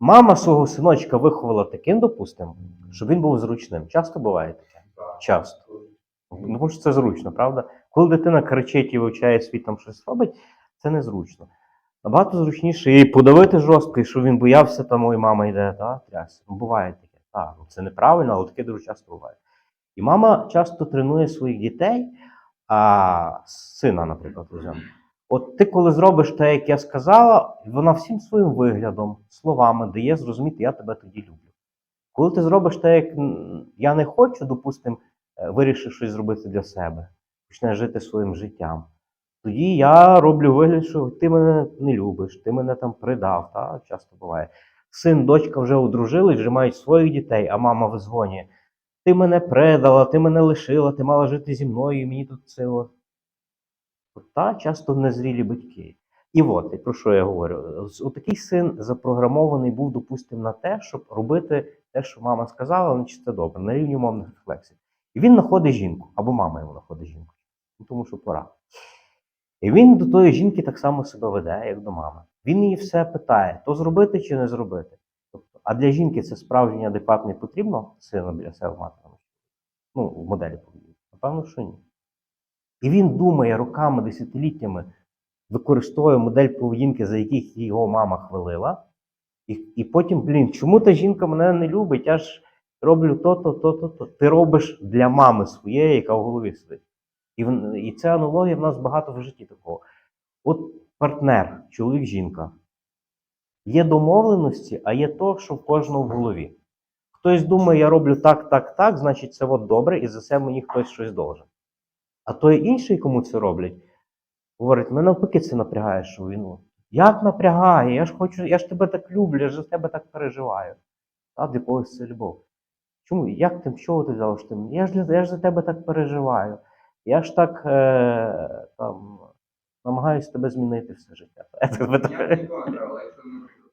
Мама свого синочка виховала таким, допустимо, щоб він був зручним. Часто буває таке. Часто. Ну, тому що це зручно, правда? Коли дитина кричить і вивчає світ там щось робить, це незручно. Набагато зручніше і подавити жорстко, і щоб він боявся, там ой, мама йде, та, трясся. Ну, буває таке. Так, ну, це неправильно, але таке дуже часто буває. І мама часто тренує своїх дітей, а сина, наприклад, візьмемо. От ти, коли зробиш те, як я сказала, вона всім своїм виглядом, словами дає зрозуміти, я тебе тоді люблю. Коли ти зробиш те, як я не хочу, допустимо, е, вирішив щось зробити для себе, почнеш жити своїм життям. Тоді я роблю вигляд, що ти мене не любиш, ти мене там придав, та? часто буває. Син, дочка вже одружились, вже мають своїх дітей, а мама визвонює. Ти мене предала, ти мене лишила, ти мала жити зі мною, і мені тут це Та часто незрілі батьки. І от, і про що я говорю? Отакий син запрограмований був, допустим, на те, щоб робити те, що мама сказала, значить це добре, на рівні умовних рефлексів. І він знаходить жінку, або мама йому знаходить жінку, ну, тому що пора. І він до тої жінки так само себе веде, як до мами. Він її все питає: то зробити чи не зробити. Тобто, а для жінки це справжній адекватний потрібно сина біля себе мати? Ну, в моделі поведінки? Напевно, що ні. І він думає роками, десятиліттями, використовує модель поведінки, за яких його мама хвалила. І, і потім, блін, чому та жінка мене не любить? Я ж роблю то-то, то-то, то. Ти робиш для мами своєї, яка в голові сидить. І, і це аналогія в нас багато в житті такого. От партнер, чоловік, жінка. Є домовленості, а є то, що в кожного в голові. Хтось думає, я роблю так, так, так, значить це от добре, і за це мені хтось щось должен. А той інший, кому це роблять, говорить, мене навпаки це напрягає, що він. ну, Як напрягає? Я ж хочу, я ж тебе так люблю, я ж за тебе так переживаю. А для когось це любов. Чому? Як ти, чого ти взяв? що ти? Я ж, я ж за тебе так переживаю. Я ж так е, там, намагаюся тебе змінити все життя. Я тебе так-